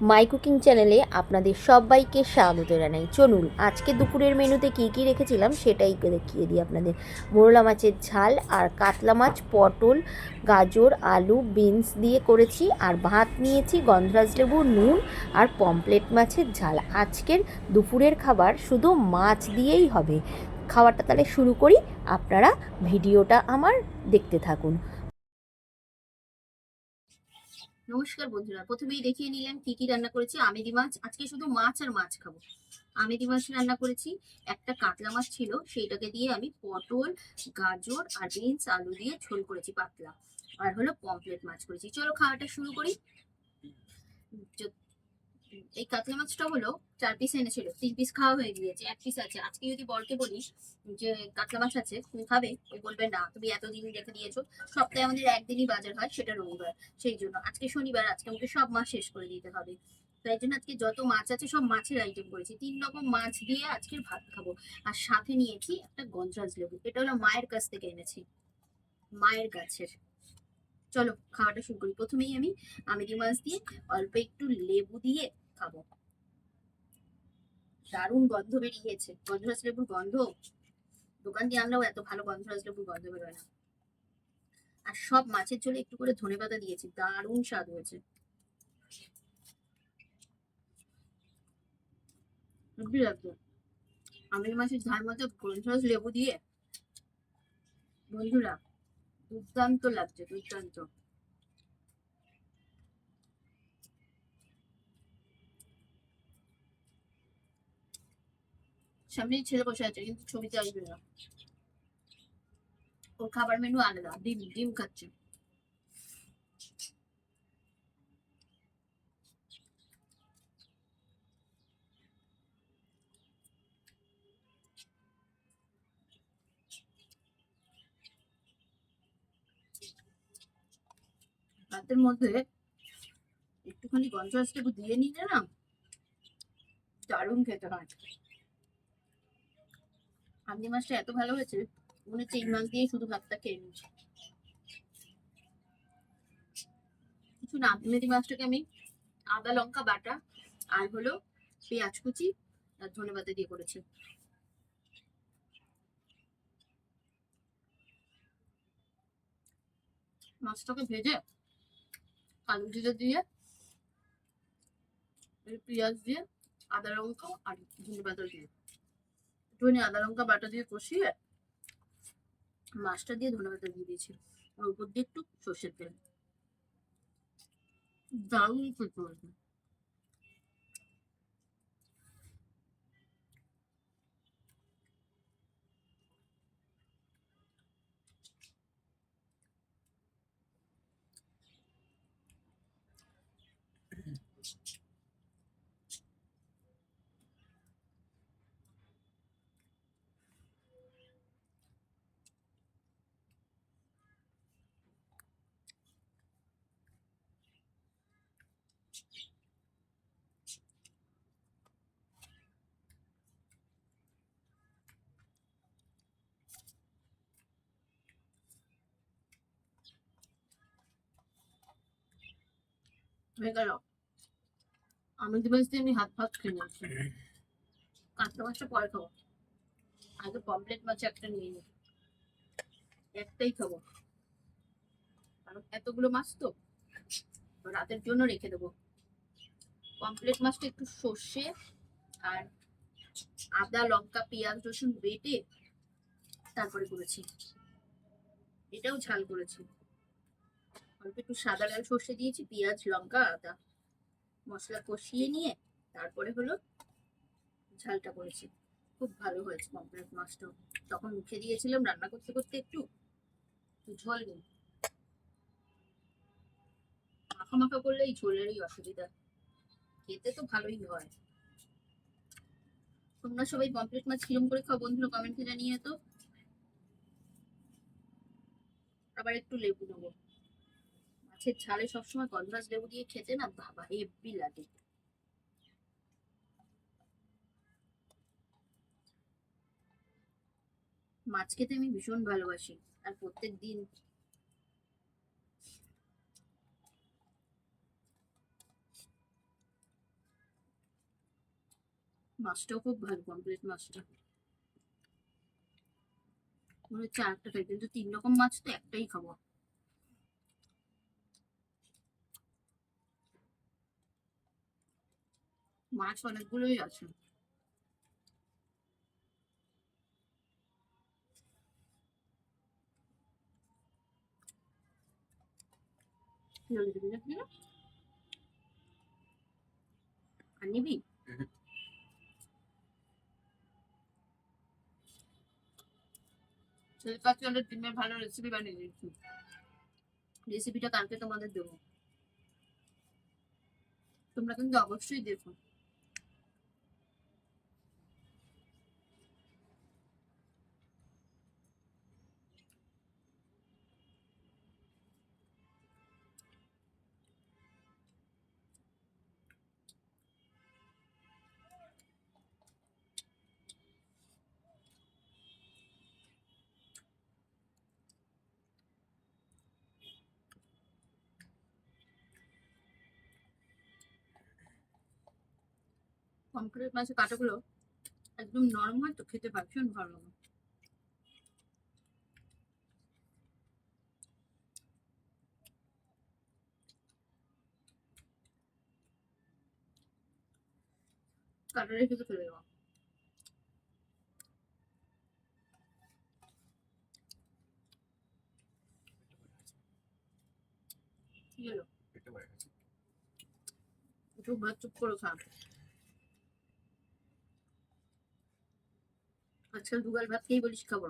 My cooking চ্যানেলে আপনাদের সবাইকে স্বাগত জানাই। চলুন, আজকে দুপুরের মেনুতে কী কী রেখেছিলাম সেটাই দেখিয়ে দিই আপনাদের। মোরলা মাছের ঝাল আর কাতলা মাছ, পটল, গাজর, আলু, বিনস দিয়ে করেছি আর ভাত নিয়েছি গন্ধরাজ লেবু নুন আর পমপ্লেট মাছের ঝাল। আজকের দুপুরের খাবার শুধু মাছ দিয়েই হবে। খাবারটা তাহলে শুরু করি। আপনারা ভিডিওটা আমার দেখতে থাকুন। নমস্কার বন্ধুরা, প্রথমেই দেখিয়ে নিলাম কি কি রান্না করেছি। আমেদি মাছ, আজকে শুধু মাছ আর মাছ খাব। আমেদি মাছ রান্না করেছি। একটা কাতলা মাছ ছিল, সেইটাকে দিয়ে আমি পটল, গাজর আর বিনস, আলু দিয়ে ঝোল করেছি পাতলা। আর হলো পমপ্লেট মাছ করেছি। চলো খাওয়াটা শুরু করি। এই কাতলা মাছটা হলো চার পিস এনেছিল, তিন পিস খাওয়া হয়ে গিয়েছে, এক পিস আছে। আজকে যদি বরকে বলিস যে কাতলা মাছ আছে, তুমি খাবে? ওই বলবে, না, তুমি এতদিন রেখে দিয়েছ সপ্তাহে আমাদের একদিনই বাজার হয়, সেটা রবিবার। সেই জন্য আজকে শনিবার, আজকে আমাকে সব মাছ শেষ করে দিতে হবে। তাই জন্য আজকে যত মাছ আছে, সব মাছের আইটেম করেছি। তিন রকম মাছ দিয়ে আজকের ভাত খাব। আর সাথে নিয়েছি একটা গঞ্জরাজ লেবু। এটা হলো মায়ের কাছ থেকে এনেছি। মায়ের গাছের। চলো খাওয়াটা শুরু করি। প্রথমেই আমি আমেরি মাছ দিয়ে অল্প একটু লেবু দিয়ে খাব। দারুণ গন্ধ বেরিয়েছে। গন্ধরাজ লেবুর গন্ধ? দোকান দিয়ে আনলেও এত ভালো গন্ধরাজ লেবুর গন্ধ বেরোয় না। আর সব মাছের ঝোলে একটু করে ধনে পাতা দিয়েছি। দারুণ স্বাদ হয়েছে। আমের মাছের ঝাল মতো গন্ধরাজ লেবু দিয়ে। বন্ধুরা দুর্দান্ত লাগছে, দুর্দান্ত। সামনেই ছেলে বসে আছে, কিন্তু ছবিতে আসবে না। ওর খাবার মেনু আলাদা, ডিম ডিম খাচ্ছে। ভাতের মধ্যে একটুখানি গঞ্জাস লেবু দিয়ে নিলে না দারুণ খেতে হয়। আমনি মাছটা এত ভালো হয়েছে, মনে হচ্ছে এই মাছ দিয়ে শুধু ভাতটা খেয়ে নিচ্ছি। কিছু না মেথি মাছটাকে আমি আদা, লঙ্কা, বাটা আর হলো পেঁয়াজ কুচি আর ধনে পাতা দিয়ে করেছি। মাছটাকে ভেজে কালো জিরে দিয়ে পেঁয়াজ দিয়ে, আদা লঙ্কা আর ধনে পাতা দিয়ে। একটুখানি আদা লঙ্কা বাটা দিয়ে কষিয়ে মাছটা দিয়ে ধনে পাতা দিয়ে দিয়েছি। উপর দিয়ে একটু সর্ষের তেল। দারুণ খেতে হয়েছে হয়ে গেল আমি দিবস দিয়ে আমি হাত ফাত খেয়ে নিয়েছি কাঁচা মাছটা পরে খাব। আগে পমপ্লেট মাছ একটা নিয়ে নিই একটাই খাব। কারণ এতগুলো মাছ তো রাতের জন্য রেখে দেবো। পমপ্লেট মাছটা একটু সর্ষে আর আদা লঙ্কা পেঁয়াজ রসুন বেটে তারপরে করেছি। এটাও ঝাল করেছি। অল্প একটু সাদা লাল সর্ষে দিয়েছি পেঁয়াজ লঙ্কা আদা। মশলা কষিয়ে নিয়ে তারপরে হলো ঝালটা করেছি। খুব ভালো হয়েছে পমপ্লেট মাছটাও তখন মুখে দিয়েছিলাম রান্না করতে করতে একটু ঝোল নেই। মাখা মাখা করলে এই ঝোলেরই অসুবিধা। খেতে তো ভালোই হয়। তোমরা সবাই পমপ্লেট মাছ কিরম করে খাও বন্ধুরা কমেন্টে জানিয়ে তো আবার একটু লেবু নেব মাছের ঝালে সবসময় গন্ধরাজ লেবু দিয়ে খেতে না বাবা, হেব্বি লাগে। মাছ খেতে আমি ভীষণ ভালোবাসি, আর প্রত্যেক দিন মাছটাও খুব ভালো কমপ্লিট মাছটা। মনে হচ্ছে আরেকটা খাই, কিন্তু তিন রকম মাছ তো একটাই খাব। মাছ অনেকগুলোই আছে। আর নিবি? ছেলের ডিমের ভালো রেসিপি বানিয়ে দিয়েছি রেসিপিটা কালকে তোমাদের দেবো। তোমরা কিন্তু অবশ্যই দেখো। কমপ্লিট মাছের কাঁটাগুলো একদম নরম হয় তো খেতে ভীষণ ভালো লাগে। কাটা রেখে তো ফেলে দেওয়া কি হলো? একটু ভাত চুপ করে খা আজকাল দুগাল ভাত খেয়েই বলিস খাব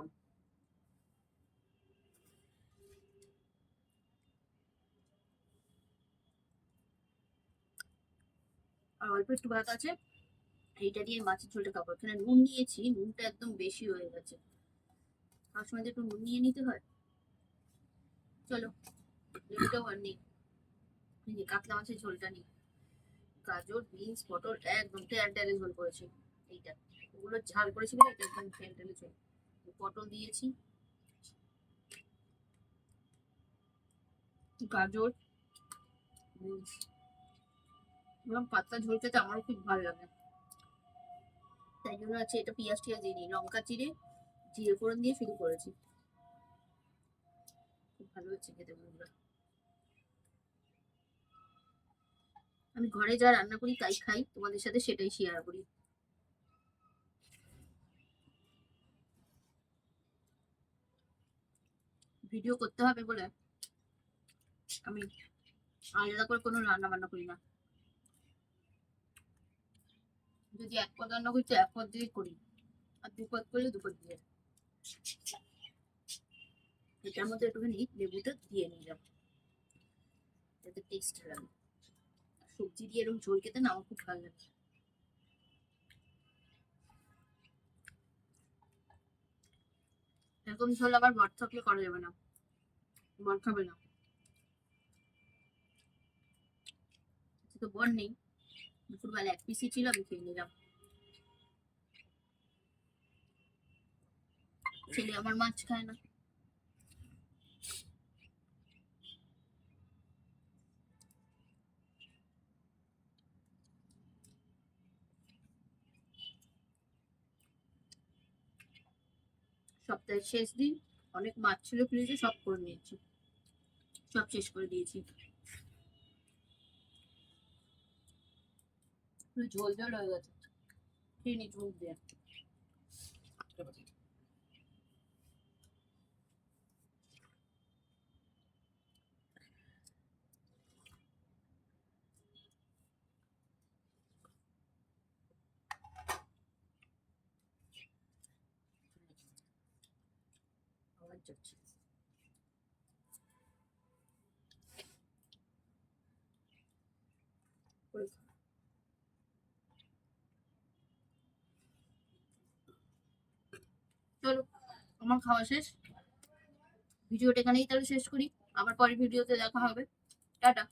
আর অল্প একটু ভাত আছে, এইটা দিয়ে মাছের ঝোলটা খাব। এখানে নুন নিয়েছি, নুনটা একদম বেশি হয়ে গেছে। তার সময় একটু নুন নিয়ে নিতে হয়। চলো, লেবুটাও আর নেই। কাতলা মাছের ঝোলটা নেই। গাজর, বিনস, পটল, একদম ট্যাল ট্যালে ঝোল করেছি, এইটা। ওগুলো ঝাল করেছি বলে এটা একদম ট্যাল ট্যালে ঝোল পটল দিয়েছি। গাজর। এরকম পাতলা ঝোল খেতে আমারও খুব ভালো লাগে। তাই জন্য আছে এটা পেঁয়াজ টিয়াজ দিইনি, লঙ্কা চিড়ে, জিরে ফোড়ন দিয়ে শুরু করেছি। খুব ভালো হচ্ছে খেতে বন্ধুরা। আমি ঘরে যা রান্না করি তাই খাই, তোমাদের সাথে সেটাই শেয়ার করি। ভিডিও করতে হবে বলে আমি আলাদা করে কোনো রান্না বান্না করি না। যদি এক পদ রান্না করি তো এক পদ দিয়ে করি। আর দু পদ করলে দু পদ দিয়ে। এটার মধ্যে একটুখানি লেবুটা দিয়ে নিলাম যাতে টেস্ট লাগে। সবজি দিয়ে এরকম ঝোল খেতে না আমার খুব ভালো লাগে। এরকম ঝোল আবার বট থাকলে করা যাবে না। বর খাবে না। তো বর নেই। দুপুরবেলা এক পিসি ছিল, আমি খেয়ে নিলাম। ছেলে আমার মাছ খায় না। সপ্তাহের শেষ দিন অনেক মাছ ছিল ফ্রিজে, সব করে নিয়েছি। সব শেষ করে দিয়েছি। ঝোল ঝোল হয়ে গেছে। ফ্রিনি ঝোল দিয়ে। করে খা। চলো, আমার খাওয়া শেষ। ভিডিওটা এখানেই তাহলে শেষ করি। আবার পরের ভিডিওতে দেখা হবে। টাটা।